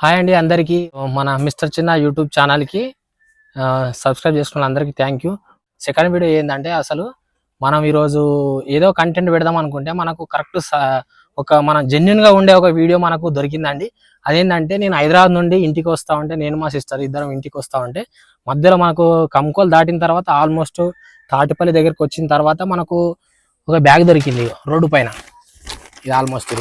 Hi అండి అందరికీ. మన మిస్టర్ చిన్న యూట్యూబ్ ఛానల్కి సబ్స్క్రైబ్ చేసుకున్న అందరికీ థ్యాంక్ యూ. సెకండ్ వీడియో ఏంటంటే అసలు మనం ఈరోజు ఏదో కంటెంట్ పెడదాం అనుకుంటే మనకు కరెక్ట్ ఒక మన జెన్యున్గా ఉండే ఒక వీడియో మనకు దొరికిందండి. అదేంటంటే నేను హైదరాబాద్ నుండి ఇంటికి వస్తా ఉంటే నేను మా సిస్టర్ ఇద్దరం ఇంటికి వస్తా ఉంటే మధ్యలో మనకు కంకోలు దాటిన తర్వాత ఆల్మోస్ట్ తాటిపల్లి దగ్గరికి వచ్చిన తర్వాత మనకు ఒక బ్యాగ్ దొరికింది రోడ్డు పైన. ఇది ఆల్మోస్ట్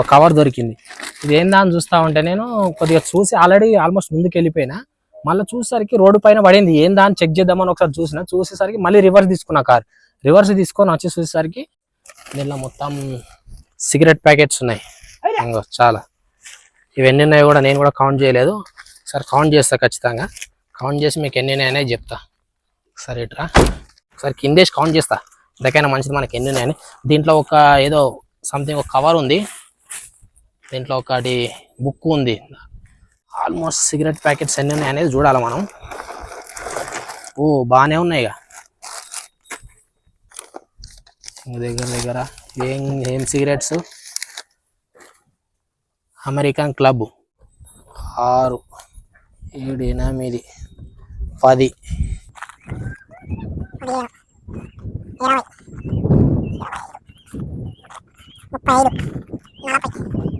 ఒక కవర్ దొరికింది. ఇది ఏందా అని చూస్తా ఉంటే నేను కొద్దిగా చూసి ఆల్రెడీ ఆల్మోస్ట్ ముందుకు వెళ్ళిపోయినా మళ్ళీ చూసేసరికి రోడ్డు పైన పడింది. ఏందా అని చెక్ చేద్దామని ఒకసారి చూసిన. చూసేసరికి మళ్ళీ రివర్స్ తీసుకున్నా కార్ రివర్స్ తీసుకొని వచ్చి చూసేసరికి దీనిలో మొత్తం సిగరెట్ ప్యాకెట్స్ ఉన్నాయి. ఇంగో చాలా. ఇవన్నీ ఉన్నాయో కూడా నేను కూడా కౌంట్ చేయలేదు. ఒకసారి కౌంట్ చేస్తా ఖచ్చితంగా. కౌంట్ చేసి మీకు ఎన్ని ఉన్నాయనే చెప్తా. సరే ఇట్రా ఒకసారి కిందేసి కౌంట్ చేస్తా. ఇంతకైనా మంచిది మనకి ఎన్ని ఉన్నాయని. దీంట్లో ఒక ఏదో సంథింగ్ ఒక కవర్ ఉంది. దీంట్లో ఒకటి బుక్ ఉంది. ఆల్మోస్ట్ సిగరెట్ ప్యాకెట్స్ ఎన్ని ఉన్నాయి అనేది చూడాలి మనం. ఓ బాగానే ఉన్నాయి ఇక. దగ్గర దగ్గర ఏం ఏం సిగరెట్స్? American club. ఆరు ఏడు ఎనిమిది పది. ముప్పై ఐదు నలభై.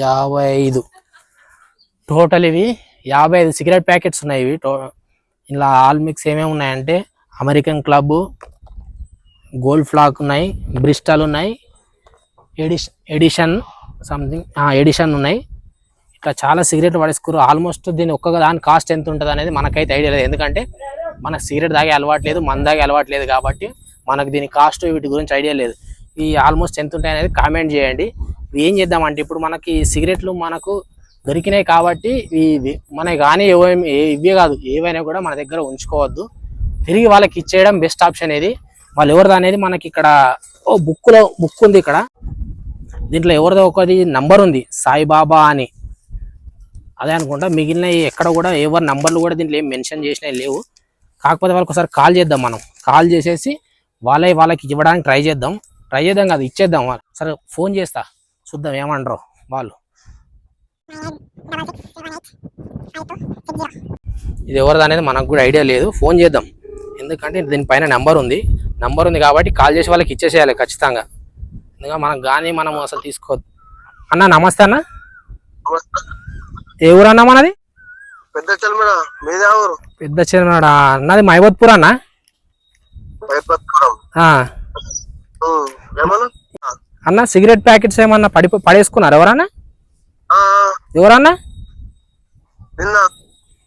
యాభై ఐదు. టోటల్ ఇవి యాభై ఐదు సిగరెట్ ప్యాకెట్స్ ఉన్నాయి ఇవి. టో ఇలా ఆల్ మిక్స్ ఏమేమి ఉన్నాయంటే అమెరికన్ క్లబ్ గోల్డ్ ఫ్లాక్ ఉన్నాయి బ్రిస్టల్ ఉన్నాయి ఎడిషన్ ఎడిషన్ సంథింగ్ ఎడిషన్ ఉన్నాయి. ఇట్లా చాలా సిగరెట్ పడేసుకురు. ఆల్మోస్ట్ దీని ఒక్క దాని కాస్ట్ ఎంత ఉంటుంది అనేది మనకైతే ఐడియా లేదు. ఎందుకంటే మనకు సిగరెట్ తాగే అలవాటు లేదు మన తాగే అలవాటు లేదు కాబట్టి మనకు దీని కాస్ట్ వీటి గురించి ఐడియా లేదు. ఈ ఆల్మోస్ట్ ఎంత ఉంటాయి అనేది కామెంట్ చేయండి. ఏం చేద్దామంటే ఇప్పుడు మనకి సిగరెట్లు మనకు దొరికినాయి కాబట్టి ఇవి మనకి కానీ ఏవేమి ఇవే కాదు. ఏవైనా కూడా మన దగ్గర ఉంచుకోవద్దు. తిరిగి వాళ్ళకి ఇచ్చేయడం బెస్ట్ ఆప్షన్ ఇది. వాళ్ళు ఎవరిది అనేది మనకి ఇక్కడ ఓ బుక్లో బుక్ ఉంది ఇక్కడ. దీంట్లో ఎవరిదో ఒకది నంబర్ ఉంది. సాయిబాబా అని. అదే అనుకుంటా. మిగిలిన ఎక్కడ కూడా ఎవరి నంబర్లు కూడా దీంట్లో ఏం మెన్షన్ చేసినవి లేవు. కాకపోతే వాళ్ళకి ఒకసారి కాల్ చేద్దాం మనం. కాల్ చేసేసి వాళ్ళే వాళ్ళకి ఇవ్వడానికి ట్రై చేద్దాం. ట్రై చేద్దాం కాదు ఇచ్చేద్దాం వాళ్ళు. సరే ఫోన్ చేస్తా. చూద్దాం ఏమంటారు వాళ్ళు. ఇది ఎవరిది అనేది మనకు కూడా ఐడియా లేదు. ఫోన్ చేద్దాం. ఎందుకంటే దీనిపైన నెంబర్ ఉంది. నెంబర్ ఉంది కాబట్టి కాల్ చేసి వాళ్ళకి ఇచ్చేసేయాలి ఖచ్చితంగా. ఎందుకంటే మనకు కానీ మనం అసలు తీసుకోవద్దు అన్న నమస్తే అన్న. ఏ ఊరు అన్న మనది? పెద్ద ఊరు. పెద్ద చిరునాడా అన్నది మైబత్పూర్ అన్న భయపత్పురం ఆ. ఏమన్నా ఆ, అన్న సిగరెట్ ప్యాకెట్స్ ఏమన్నా పడి పడేసుకున్నారు ఎవరన్నా? ఎవరన్నా? నిన్న.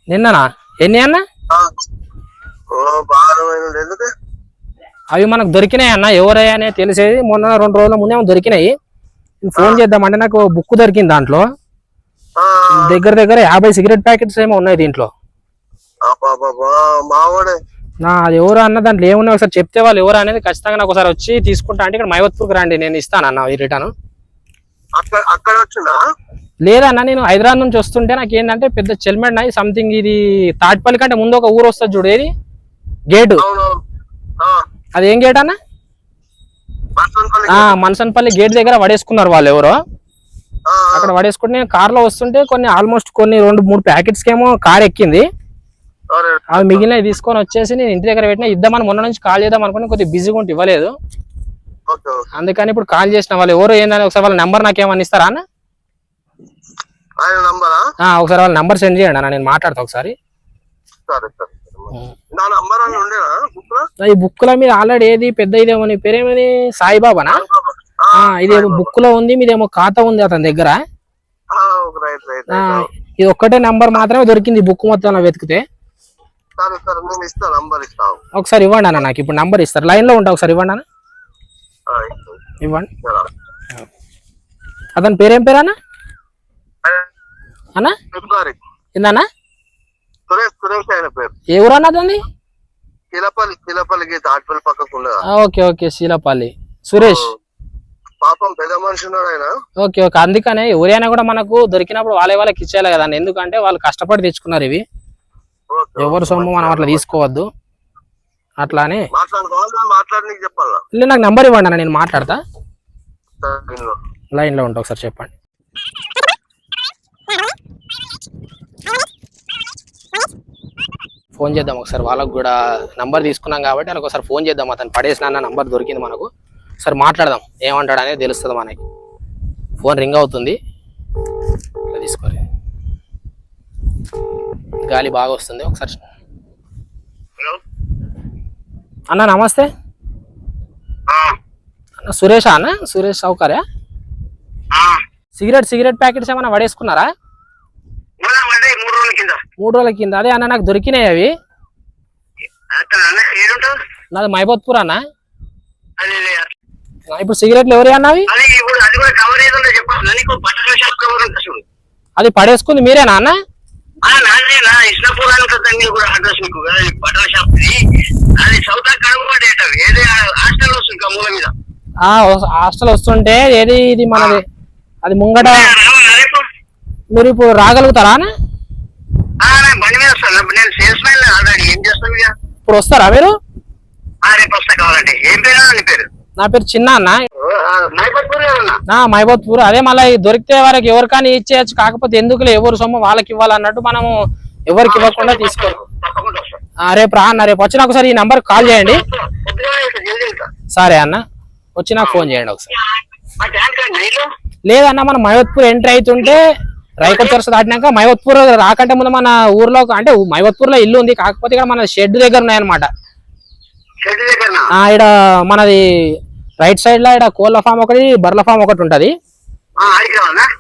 నిన్ననా? ఎన్ని అన్న? అవి మనకు దొరికినాయి అన్న ఎవరయ్యా అనేది తెలిసేది. మొన్న రెండు రోజుల ముందే దొరికినాయి. ఫోన్ చేద్దామంటే నాకు బుక్ దొరికింది దాంట్లో. దగ్గర దగ్గర యాభై సిగరెట్ ప్యాకెట్స్ ఏమో ఉన్నాయి దీంట్లో. నా అది ఎవరు అన్న దాంట్లో ఏమున్నాయి ఒకసారి చెప్తే వాళ్ళు ఎవరు అనేది ఖచ్చితంగా నాకు ఒకసారి వచ్చి తీసుకుంటా అంటే ఇక్కడ మైవత్పూర్కి రండి నేను ఇస్తాను అన్న ఈ రిటర్న్ అక్కడ వచ్చిందా? లేదన్న నేను హైదరాబాద్ నుంచి వస్తుంటే నాకు ఏంటంటే పెద్ద చెల్మెడ్ నాయి సంథింగ్ ఇది తాటిపల్లి కంటే ముందు ఒక ఊరు వస్తుంది చూడు ఏది? గేటు. అది ఏం గేట్ అన్న? మనసన్పల్లి గేట్. దగ్గర పడేసుకున్నారు వాళ్ళు ఎవరో. అక్కడ పడేసుకుంటే నేను కార్లో వస్తుంటే కొన్ని ఆల్మోస్ట్ కొన్ని రెండు మూడు ప్యాకెట్స్ ఏమో కార్ ఎక్కింది. అవి మిగిలినవి తీసుకొని వచ్చేసి నేను ఇంటి దగ్గర పెట్టిన ఇద్దామని మొన్న నుంచి కాల్ చేద్దాం అనుకుని కొద్దిగా బిజీగా ఉంటే ఇవ్వలేదు. అందుకని ఇప్పుడు కాల్ చేసిన వాళ్ళు ఎవరు ఏందని ఒకసారి వాళ్ళ నెంబర్ నాకు ఏమన్నా ఇస్తారా అన్న? ఒకసారి వాళ్ళ నెంబర్ సెండ్ చేయండి అన్న నేను మాట్లాడతా ఒకసారి. ఈ మీద ఆల్రెడీ ఏది పెద్ద ఇదేమో నీ పేరేమని సాయిబాబానా? ఇదేమో బుక్లో ఉంది మీదేమో ఖాతా ఉంది అతని దగ్గర. ఇది ఒక్కటే నెంబర్ మాత్రమే దొరికింది బుక్ మొత్తంలో వెతికితే. సరే సరే నేను ఇస్తా నంబర్ ఇస్తాను ఒకసారి ఇవ్వండి అన్న నాకు. ఇప్పుడు నంబర్ ఇస్తారు. లైన్లో ఉంటా ఒకసారి ఇవ్వండి అన్న. ఇస్తాను. ఇవ్వండి. అతని పేరేం పేరు అన్న? అన్న? ఏందన్నా? సురేష్ సురేష్ ఆయన పేరు. ఏ ఊరు అన్న కిలపల్లికి తాటిపల్లి పక్కకు ఉండదా? Okay okay Shilapalli. సురేష్? పాపం పెద్ద మనిషి ఉన్నాడు ఆయన. Okay okay. అందుకనే ఎవరైనా కూడా మనకు దొరికినప్పుడు వాళ్ళే వాళ్ళకి ఇచ్చేయాలి కదా ఎందుకంటే వాళ్ళు కష్టపడి తెచ్చుకున్నారు ఇవి. ఎవరు సొమ్ము మనం అట్లా తీసుకోవద్దు. అట్లా అని మాట్లాడుకోవాలి మాట్లాడి నీకు చెప్పాలా? లే, నాకు నెంబర్ ఇవ్వండి అన్న నేను మాట్లాడతా. సరే, దీనిలో. లైన్లో ఉంటా ఒకసారి చెప్పండి. ఫోన్ చేద్దాం ఒకసారి వాళ్ళకు కూడా నంబర్ తీసుకున్నాం కాబట్టి వాళ్ళకి ఒకసారి ఫోన్ చేద్దాం అతను పడేసిన నంబర్ దొరికింది మనకు. ఒకసారి మాట్లాడదాం ఏమంటాడు అనేది తెలుస్తుంది మనకి. ఫోన్ రింగ్ అవుతుంది. తీసుకోవాలి గాలి బాగా వస్తుంది. ఒకసారి హలో? అన్న నమస్తే. అన్న సురేషా అన్న? సురేష్ సౌకర్యా? ఆ. సిగరెట్ సిగరెట్ ప్యాకెట్స్ ఏమైనా పడేసుకున్నారా? మూడు రోజుల కింద. అదే అన్న నాకు దొరికినాయి అవి. నాది మైబోత్పూర్ అన్న. ఇప్పుడు సిగరెట్లు ఎవరి అన్నవి అది పడేసుకుంది మీరేనా అన్న? నాదేనా కూడా అడ్రస్ షాప్ అది సౌత్ అవి ఏదే హాస్టల్ వస్తుంది మీద. హాస్టల్ వస్తుంటే ఏది ఇది మనది? అది ముంగట మీరు ఇప్పుడు రాగలుగుతారా బండి మీద వస్తాను. నేను సేల్స్ మ్యాన్ ఆల్రెడీ. ఏం చేస్తాను ఇప్పుడు వస్తారా మీరు? రేపు వస్తా ఏం పేరు నీ పేరు? నా పేరు చిన్న అన్న. మైబోత్పూర్ అదే మళ్ళీ దొరికితే వారికి ఎవరికైనా ఇచ్చేయచ్చు. కాకపోతే ఎందుకులే ఎవరు సొమ్ము వాళ్ళకి ఇవ్వాలన్నట్టు మనము ఎవరికి ఇవ్వకుండా తీసుకో రేపు రా అన్న రేపు వచ్చిన ఒకసారి ఈ నంబర్ కాల్ చేయండి. సరే అన్న వచ్చి నాకు ఫోన్ చేయండి ఒకసారి. లేదన్న మనం మైవత్పూర్ ఎంట్రీ అవుతుంటే రైకొట్ వరుస దాటినాక మైవత్పూర్ రాకంటే ముందు మన ఊర్లో అంటే మైవత్పూర్లో ఇల్లు ఉంది. కాకపోతే ఇక్కడ మన షెడ్ దగ్గర ఉన్నాయన్నమాట. ఇక్కడ మనది రైట్ సైడ్లో ఇక్కడ కోళ్ళ ఫామ్ ఒకటి బర్ల ఫామ్ ఒకటి ఉంటది. ఆడికి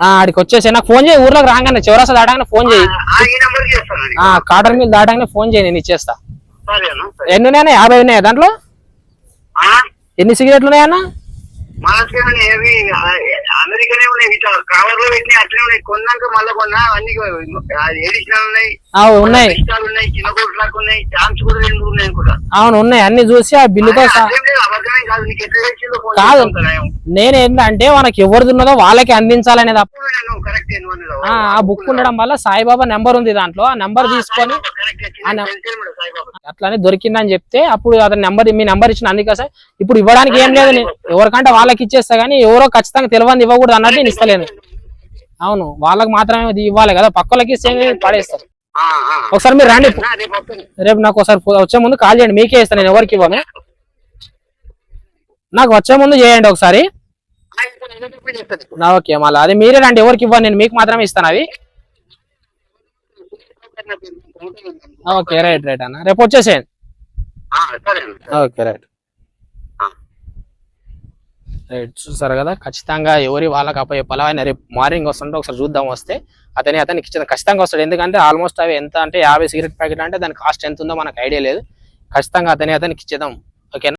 ఆడికి వచ్చేసి నాకు ఫోన్ చేయి ఊర్లోకి రాగానే చివరస దాటాగానే ఫోన్ చేయి. ఆ, ఈ నెంబర్ చేస్తానండి ఆ కాటర్ మిల్ దాటాగానే ఫోన్ చేయి నేను ఇచ్చేస్తా. సరే అన్న సరే. ఎన్ని ఉన్నాయన్న? యాభై ఉన్నాయా దాంట్లో? ఎన్ని సిగరెట్లు ఉన్నాయన్న? ఉన్నాయి అవును ఉన్నాయి. అన్ని చూసి ఆ బిల్లుతో కాదు నేను. ఏంటంటే మనకి ఎవరిది ఉన్నదో వాళ్ళకి అందించాలనేది. ఆ బుక్ ఉండడం వల్ల సాయిబాబా నెంబర్ ఉంది దాంట్లో ఆ నెంబర్ తీసుకొని. అట్లానే దొరికిందని చెప్తే అప్పుడు అతని నెంబర్ మీ నెంబర్ ఇచ్చిన అందుకే సార్ ఇప్పుడు ఇవ్వడానికి ఏం లేదు నేను ఎవరికంటే వాళ్ళకి ఇచ్చేస్తా కానీ ఎవరో ఖచ్చితంగా తెలియని ఇవ్వకూడదు అన్నట్టు నేను ఇస్తలేను. అవును వాళ్ళకి మాత్రమే ఇవ్వాలి కదా పక్కలకి ఇస్తే పడేస్తారు. ఒకసారి మీరు రండి. రేపు నాకు ఒకసారి వచ్చే ముందు కాల్ చేయండి మీకే ఇస్తాను నేను ఎవరికి ఇవ్వను. నాకు వచ్చే ముందు చేయండి ఒకసారి. ఓకే మళ్ళీ. అది మీరే రండి ఎవరికి ఇవ్వను నేను మీకు మాత్రమే ఇస్తాను అవి. ఓకే రైట్ రైట్ అన్న. రేపు వచ్చేసేయండి. Okay right. రైట్ చూసారు కదా? ఖచ్చితంగా ఎవరి వాళ్ళకి అప్ప చెప్పాలా ఆయన రేపు మార్నింగ్ వస్తుంటే ఒకసారి చూద్దాం వస్తే అతని అతనికి ఇచ్చిన ఖచ్చితంగా వస్తాడు. ఎందుకంటే ఆల్మోస్ట్ అవి ఎంత అంటే యాభై సిగరెట్ ప్యాకెట్ అంటే దాని కాస్ట్ ఎంత ఉందో మనకు ఐడియా లేదు. ఖచ్చితంగా అతని అతనికి ఇచ్చేద్దాం. ఓకేనా?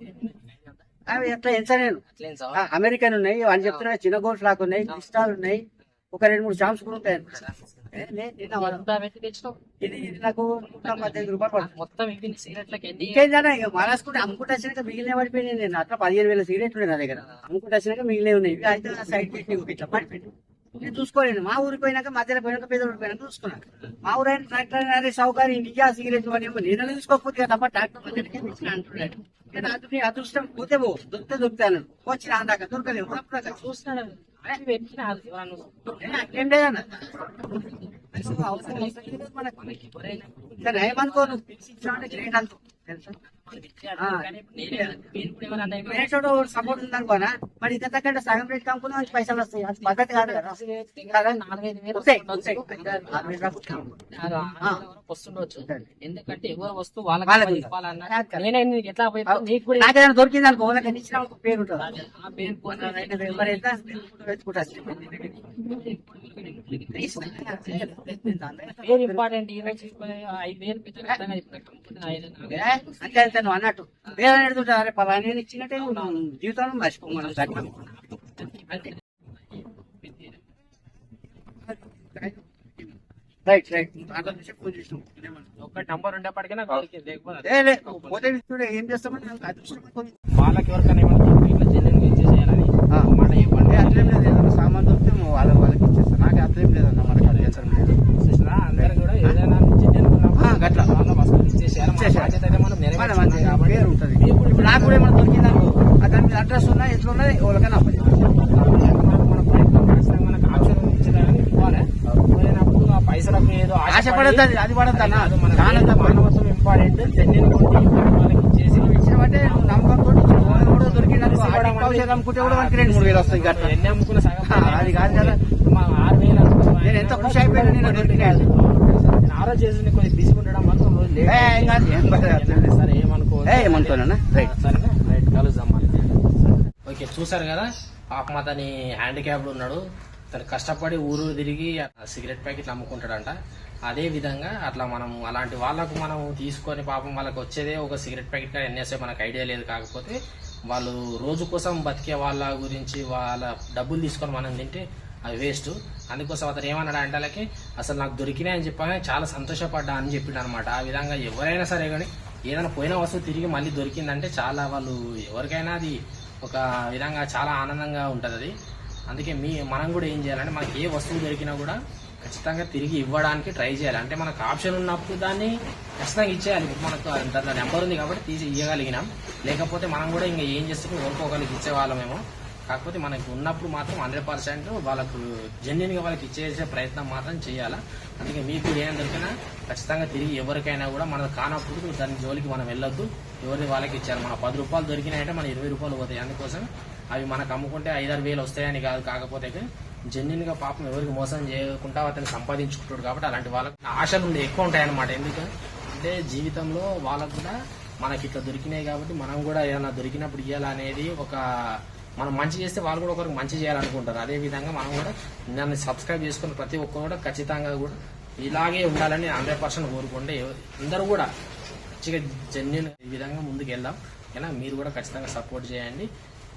అవి ఎట్లా ఎంత నేను ఆ, అమెరికన్ ఉన్నాయి అని చెప్తున్నా చిన్న గోల్డ్ ఫ్లాక్ ఉన్నాయి క్రిస్టాల్ ఉన్నాయి ఒక రెండు మూడు షాంప్స్ కూడా ఉంటాయి. ఇది నాకు నూట పద్దెనిమిది రూపాయలు అమ్ముకుంటే వచ్చినాక మిగిలిన పడిపోయినాయి నేను. అట్లా పదిహేను వేల సిగరెట్లు ఉన్నాయి నా దగ్గర. అమ్ముకుంటే వచ్చినాక మిగిలినవి ఉన్నాయి. ఇవి అయితే సైడ్ పెట్టి ఇట్లా పడిపోయింది నేను చూసుకోలేను. మా ఊరికి పోయినాక మధ్యలో పోయినాక పేద పోయినాక చూసుకున్నాను మా ఊరైన ట్రాక్టర్ సౌకర్యం ఇంటికి ఆ సిగరెట్ అని నేను తీసుకోకపోతే తప్ప ట్రాక్టర్ అంటున్నాడు నీ అదృష్టం పోతే పో దొరికితే దొరుకుతాను వచ్చిన అందాక దొరకలేవు అప్పుడు చూస్తాను అట్లేం లేదన్న అవసరం లేదు మనకు ఇంకా గ్రేట్ అనుకో తెలుసా సపోర్ట్ ఉందనుకోనా? మరి ఇంత కంటే సగం రేట్ కమ్ముకుందాం మంచి పైసలు వస్తాయి? అది పద్ధతి కాదు కదా. వస్తుండొచ్చు. ఎందుకంటే ఎవరు వస్తువు వాళ్ళకి ఎట్లా నాకేదైనా దొరికింది అనుకో నాకు ఇచ్చిన ఒక పేరు ఉంటుంది. ఆ పేరు పేరు ఇంపార్టెంట్. ఐదు వేలు అంత. నువ్వు అన్నట్టు. వేరే ఎడుతుంటా అరే పలానా నేను ఇచ్చినట్టే జీవితంలో మర్చిపోమని రైట్ రైట్. అట్లా చూసి ఫోన్ చేసినాం. ఒక నంబర్ ఉండేప్పటికీ నాకు దొరికింది. లేకపోతే. ఏ లే పోతే చూడే ఏం చేస్తామని నాకు అదృష్టం. వాళ్ళకి ఎవరికైనా ఏమైనా దొరికితే ఇట్లా జెన్యున్గా ఇచ్చేసేయాలని ఆ. ఒక మాట చెప్పండి. ఏ అట్లేం లేదు ఏదైనా సామాన్ దొరికితే మా వాళ్ళ వాళ్ళకి ఇచ్చేస్తాను నాకు అట్లేం లేదన్న మనకి అది లేదు. అందరూ కూడా ఏదైనా జెన్యున్ ఉన్నప్పుడు ఆ, గట్ల. వాళ్ళ వస్తువులు ఇచ్చేసేయాలి మన ఇచ్చేసేయాలి. బాధ్యత అయితే మనం మన నెరవేర్చుకున్నాం మంచి కాబట్టి పేరు ఉంటుంది ఇప్పుడు నాకు కూడా ఏమైనా దొరికిందనుకో ఆ దాని మీద అడ్రస్ ఉన్నా ఎట్లా ఉన్నది ఎవరికైనా అప్పటి మనకు మన ప్రయత్నం ఖచ్చితంగా మనకు ఆప్షన్ ఇచ్చేదాన్ని ఇవ్వాలి పోయినప్పుడు ఆ పైసలకు ఏదో అది అది పడద్దు మన చాలా తప్పు. మానవత్వం ఇంపార్టెంట్ వాళ్ళకి ఇచ్చేసి నమ్మకంతో కూడా అమ్ముకుంటే మనకి రెండు మూడు వేలు వస్తాయి గట్ల ఎన్ని అమ్ముకున్న సగం ఆ, అది కాదు మా ఆరు వేలు అనుకున్నాం. నేను ఎంత ఖుషి అయిపోయాను నేను. నేను చేసి బిజీ ఉండడం రోజు లేదు. సరే ఏమనుకో? రైట్. సరేనా రైట్ కలుద్దాం ఓకే చూసారు కదా పాపం అతని హ్యాండిక్యాప్డ్ ఉన్నాడు తను కష్టపడి ఊరు తిరిగి సిగరెట్ ప్యాకెట్లు అమ్ముకుంటాడంట. అదే విధంగా అట్లా మనం అలాంటి వాళ్ళకు మనం తీసుకొని పాపం వాళ్ళకి వచ్చేదే ఒక సిగరెట్ ప్యాకెట్ కానీ ఎన్ఎస్ఏ మనకు ఐడియా లేదు కాకపోతే వాళ్ళు రోజు కోసం బతికే వాళ్ళ గురించి వాళ్ళ డబ్బులు తీసుకొని మనం తింటే అది వేస్ట్. అందుకోసం అతను ఏమన్నాడు అంటే వాళ్ళకి అసలు నాకు దొరికినాయి అని చెప్పగానే చాలా సంతోషపడ్డా అని చెప్పిండు అనమాట ఆ విధంగా ఎవరైనా సరే కానీ ఏదైనా పోయిన వస్తువు తిరిగి మళ్ళీ దొరికిందంటే చాలా వాళ్ళు ఎవరికైనా అది ఒక విధంగా చాలా ఆనందంగా ఉంటుంది అది అందుకే మీ మనం కూడా ఏం చేయాలంటే మనకి ఏ వస్తువు దొరికినా కూడా ఖచ్చితంగా తిరిగి ఇవ్వడానికి ట్రై చేయాలి. అంటే మనకు ఆప్షన్ ఉన్నప్పుడు దాన్ని ఖచ్చితంగా ఇచ్చేయాలి. మనకు దాంట్లో నెంబర్ ఉంది కాబట్టి తీసి ఇవ్వగలిగినాం లేకపోతే మనం కూడా ఇంకా ఏం చేస్తే ఓరుకోగలిగి ఇచ్చేవాళ్ళమేమో. కాకపోతే మనకి ఉన్నప్పుడు మాత్రం హండ్రెడ్ పర్సెంట్ వాళ్ళకు జెన్యున్గా వాళ్ళకి ఇచ్చేసే ప్రయత్నం మాత్రం చేయాలా? అందుకే మీకు ఏం దొరికినా ఖచ్చితంగా తిరిగి ఎవరికైనా కూడా మన కానప్పుడు దాని జోలికి మనం వెళ్ళొద్దు. ఎవరి వాళ్ళకి ఇచ్చారు? మన పది రూపాయలు దొరికినాయంటే మన ఇరవై రూపాయలు పోతాయి. అందుకోసం అవి మనకు అమ్ముకుంటే ఐదారు వేలు వస్తాయని కాదు. కాకపోతే జెన్యున్గా పాపం ఎవరికి మోసం చేయకుండా అతను సంపాదించుకుంటాడు కాబట్టి అలాంటి వాళ్ళకి ఆశలు ఎక్కువ ఉంటాయి అన్నమాట ఎందుకు? అంటే జీవితంలో వాళ్ళకు కూడా మనకి ఇట్లా దొరికినాయి కాబట్టి మనం కూడా ఏదైనా దొరికినప్పుడు ఇవ్వాలనేది ఒక మనం మంచి చేస్తే వాళ్ళు కూడా ఒకరికి మంచి చేయాలనుకుంటారు. అదే విధంగా మనం కూడా నన్ను సబ్స్క్రైబ్ చేసుకున్న ప్రతి ఒక్కరు కూడా ఖచ్చితంగా కూడా ఇలాగే ఉండాలని హండ్రెడ్ పర్సెంట్ కోరుకుంటే అందరూ కూడా మంచిగా జెన్యున్ ఈ విధంగా ముందుకు వెళ్దాం ఓకేనా మీరు కూడా ఖచ్చితంగా సపోర్ట్ చేయండి.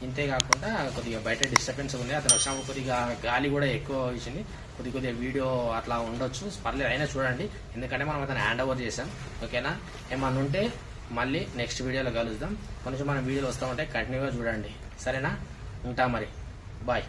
ఇంతే కాకుండా కొద్దిగా బయట డిస్టర్బెన్స్ ఉంది అతను వచ్చినప్పుడు కొద్దిగా గాలి కూడా ఎక్కువ ఇచ్చింది కొద్ది కొద్దిగా వీడియో అట్లా ఉండొచ్చు. పర్లేదు అయినా చూడండి. ఎందుకంటే మనం అతను హ్యాండ్ ఓవర్ చేసాం ఓకేనా? ఏమన్నా ఉంటే మళ్ళీ నెక్స్ట్ వీడియోలో కలుద్దాం. కొంచెం మన వీడియోలు వస్తూ ఉంటే కంటిన్యూగా చూడండి. సరేనా? ఉంటా మరి. బాయ్.